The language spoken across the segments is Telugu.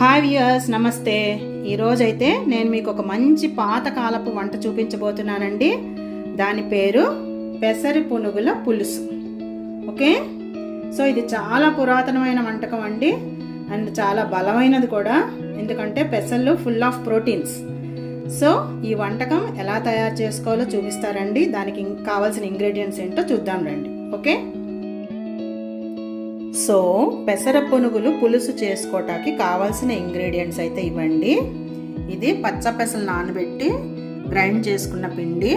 హాయ్ వ్యూయర్స్ నమస్తే. ఈరోజైతే నేను మీకు ఒక మంచి పాతకాలపు వంట చూపించబోతున్నానండి. దాని పేరు పెసరి పునుగుల పులుసు. ఓకే? సో ఇది చాలా పురాతనమైన వంటకం అండి. అండ్ చాలా బలమైనది కూడా. ఎందుకంటే పెసర్లు ఫుల్ ఆఫ్ ప్రోటీన్స్ సో ఈ వంటకం ఎలా తయారు చేసుకోవాలో చూపిస్తారండి. దానికి కావాల్సిన ఇంగ్రీడియంట్స్ ఏంటో చూద్దాం రండి. ఓకే? సో పెసర పునుగులు పులుసు చేసుకోవటానికి కావాల్సిన ఇంగ్రీడియంట్స్ అయితే ఇవ్వండి. ఇది పచ్చ పెసలు నానబెట్టి గ్రైండ్ చేసుకున్న పిండి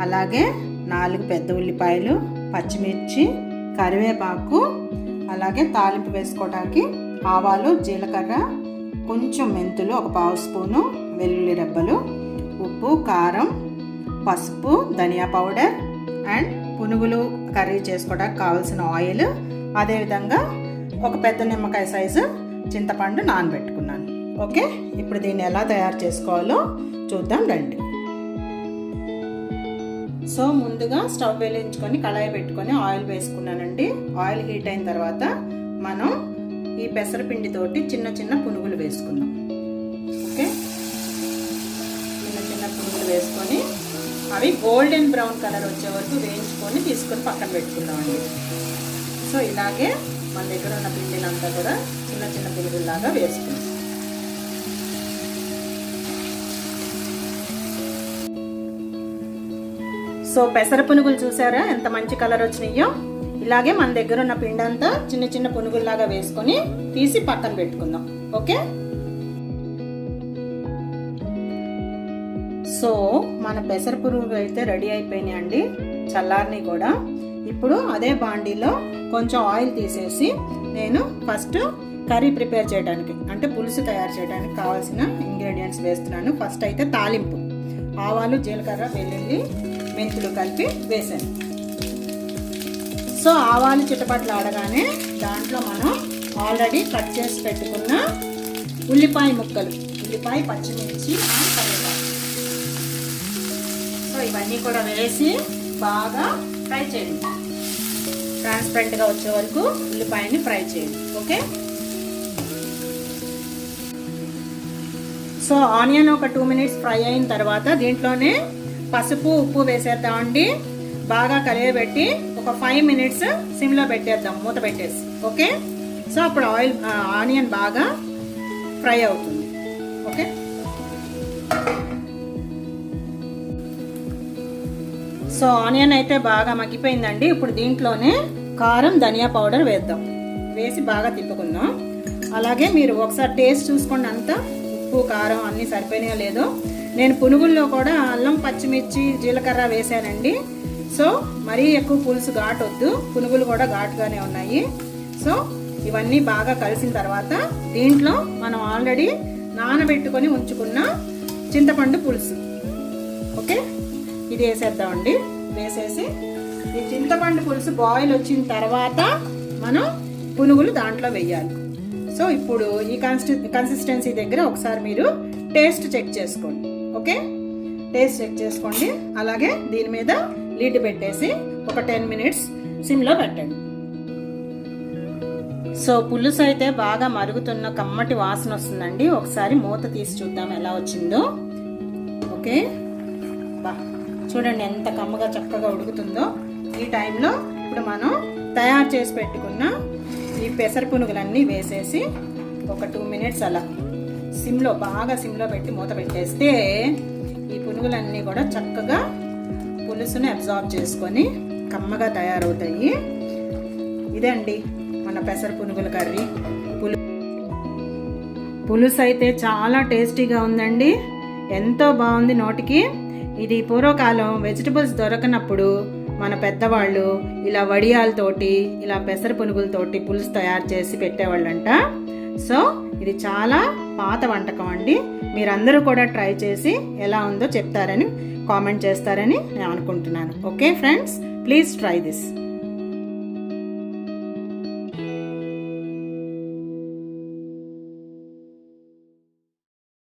అలాగే నాలుగు పెద్ద ఉల్లిపాయలు పచ్చిమిర్చి కరివేపాకు అలాగే తాలింపు వేసుకోవటానికి ఆవాలు జీలకర్ర కొంచెం మెంతులు ఒక పావు స్పూను వెల్లుల్లి రెబ్బలు ఉప్పు కారం పసుపు ధనియా పౌడర్ అండ్ పునుగులు కర్రీ చేసుకోవడానికి కావాల్సిన ఆయిల్ అదేవిధంగా ఒక పెద్ద నిమ్మకాయ సైజు చింతపండు నానబెట్టుకున్నాను. ఓకే? ఇప్పుడు దీన్ని ఎలా తయారు చేసుకోవాలో చూద్దాం రండి. సో ముందుగా స్టవ్ వెలించుకొని కళాయి పెట్టుకొని ఆయిల్ వేసుకున్నానండి. ఆయిల్ హీట్ అయిన తర్వాత మనం ఈ పెసరపిండితోటి చిన్న చిన్న పునుగులు వేసుకుందాం. ఓకే? చిన్న చిన్న పునుగులు వేసుకొని అవి గోల్డెన్ బ్రౌన్ కలర్ వచ్చే వరకు వేయించుకొని తీసుకొని పక్కన పెట్టుకుందామండి. సో ఇలాగే మన దగ్గర ఉన్న పిండినంతా కూడా చిన్న చిన్న పునుగుల్లాగా వేసుకుందాం. సో పెసర పునుగులు చూసారా? ఎంత మంచి కలర్ వచ్చినాయో? ఇలాగే మన దగ్గర ఉన్న పిండంతా చిన్న చిన్న పునుగుల్లాగా వేసుకొని తీసి పక్కన పెట్టుకుందాం. ఓకే? సో మన పెసర పునుగులు అయితే రెడీ అయిపోయినాయి అండి. చల్లారిని కూడా. ఇప్పుడు అదే బాండీలో కొంచెం ఆయిల్ తీసేసి నేను ఫస్ట్ కర్రీ ప్రిపేర్ చేయడానికి అంటే పులుసు తయారు చేయడానికి కావాల్సిన ఇంగ్రీడియంట్స్ వేస్తున్నాను. ఫస్ట్ అయితే తాలింపు. ఆవాలు జీలకర్ర వెల్లుల్లి మెంతులు కలిపి వేసాను. సో ఆవాలు చిటపట్లు ఆడగానే దాంట్లో మనం ఆల్రెడీ కట్ చేసి పెట్టుకున్న ఉల్లిపాయ ముక్కలు ఉల్లిపాయ పచ్చిమిర్చి కరివేపాకు. సో ఇవన్నీ కూడా వేసి బాగా ఫ్రై చేయండి. ట్రాన్స్పరెంట్గా వచ్చే వరకు ఉల్లిపాయని ఫ్రై చేయండి. ఓకే? సో ఆనియన్ ఒక టూ మినిట్స్ ఫ్రై అయిన తర్వాత దీంట్లోనే పసుపు ఉప్పు వేసేద్దామండి. బాగా కలియబెట్టి ఒక ఫైవ్ మినిట్స్ సిమ్లో పెట్టేద్దాం మూత పెట్టేసి. ఓకే? సో అప్పుడు ఆయిల్ ఆనియన్ బాగా ఫ్రై అవుతుంది. ఓకే? సో ఆనియన్ అయితే బాగా మగ్గిపోయిందండి. ఇప్పుడు దీంట్లోనే కారం ధనియా పౌడర్ వేద్దాం. వేసి బాగా తిప్పుకుందాం. అలాగే మీరు ఒకసారి టేస్ట్ చూసుకోండి అంతా. ఉప్పు కారం అన్నీ సరిపోయినాయో లేదో. నేను పునుగుల్లో కూడా అల్లం పచ్చిమిర్చి జీలకర్ర వేసానండి. సో మరీ ఎక్కువ పులుసు ఘాటు వద్దు పునుగులు కూడా ఘాటుగానే ఉన్నాయి. సో ఇవన్నీ బాగా కలిసిన తర్వాత దీంట్లో మనం ఆల్రెడీ నానబెట్టుకొని ఉంచుకున్న చింతపండు పులుసు. ఓకే? ఇది వేసేద్దామండి. వేసేసి ఈ చింతపండు పులుసు బాయిల్ వచ్చిన తర్వాత మనం పునుగులు దాంట్లో వేయాలి. సో ఇప్పుడు ఈ కన్సి కన్సిస్టెన్సీ దగ్గర ఒకసారి మీరు టేస్ట్ చెక్ చేసుకోండి. ఓకే? టేస్ట్ చెక్ చేసుకోండి. అలాగే దీని మీద లీడ్ పెట్టేసి ఒక టెన్ మినిట్స్ సిమ్లో పెట్టండి. సో పులుసు అయితే బాగా మరుగుతున్న కమ్మటి వాసన వస్తుందండి. ఒకసారి మూత తీసి చూద్దాం ఎలా వచ్చిందో. ఓకే? బా. చూడండి ఎంత కమ్మగా చక్కగా ఉడుకుతుందో. ఈ టైంలో ఇప్పుడు మనం తయారు చేసి పెట్టుకున్న ఈ పెసర పునుగులన్నీ వేసేసి ఒక టూ మినిట్స్ అలా సిమ్లో బాగా సిమ్లో పెట్టి మూత పెట్టేస్తే ఈ పునుగులన్నీ కూడా చక్కగా పులుసుని అబ్జార్బ్ చేసుకొని కమ్మగా తయారవుతాయి. ఇదండి మన పెసర పునుగుల కర్రీ. పులు పులుసు అయితే చాలా టేస్టీగా ఉందండి. ఎంతో బాగుంది నోటికి. ఇది పూర్వకాలం వెజిటబుల్స్ దొరకనప్పుడు మన పెద్దవాళ్ళు ఇలా వడియాలతోటి ఇలా పెసర పునుగులతోటి పులుసు తయారు చేసి పెట్టేవాళ్ళంట. సో ఇది చాలా పాత వంటకం అండి. మీరందరూ కూడా ట్రై చేసి ఎలా ఉందో చెప్తారని కామెంట్ చేస్తారని నేను అనుకుంటున్నాను. Okay friends please try this.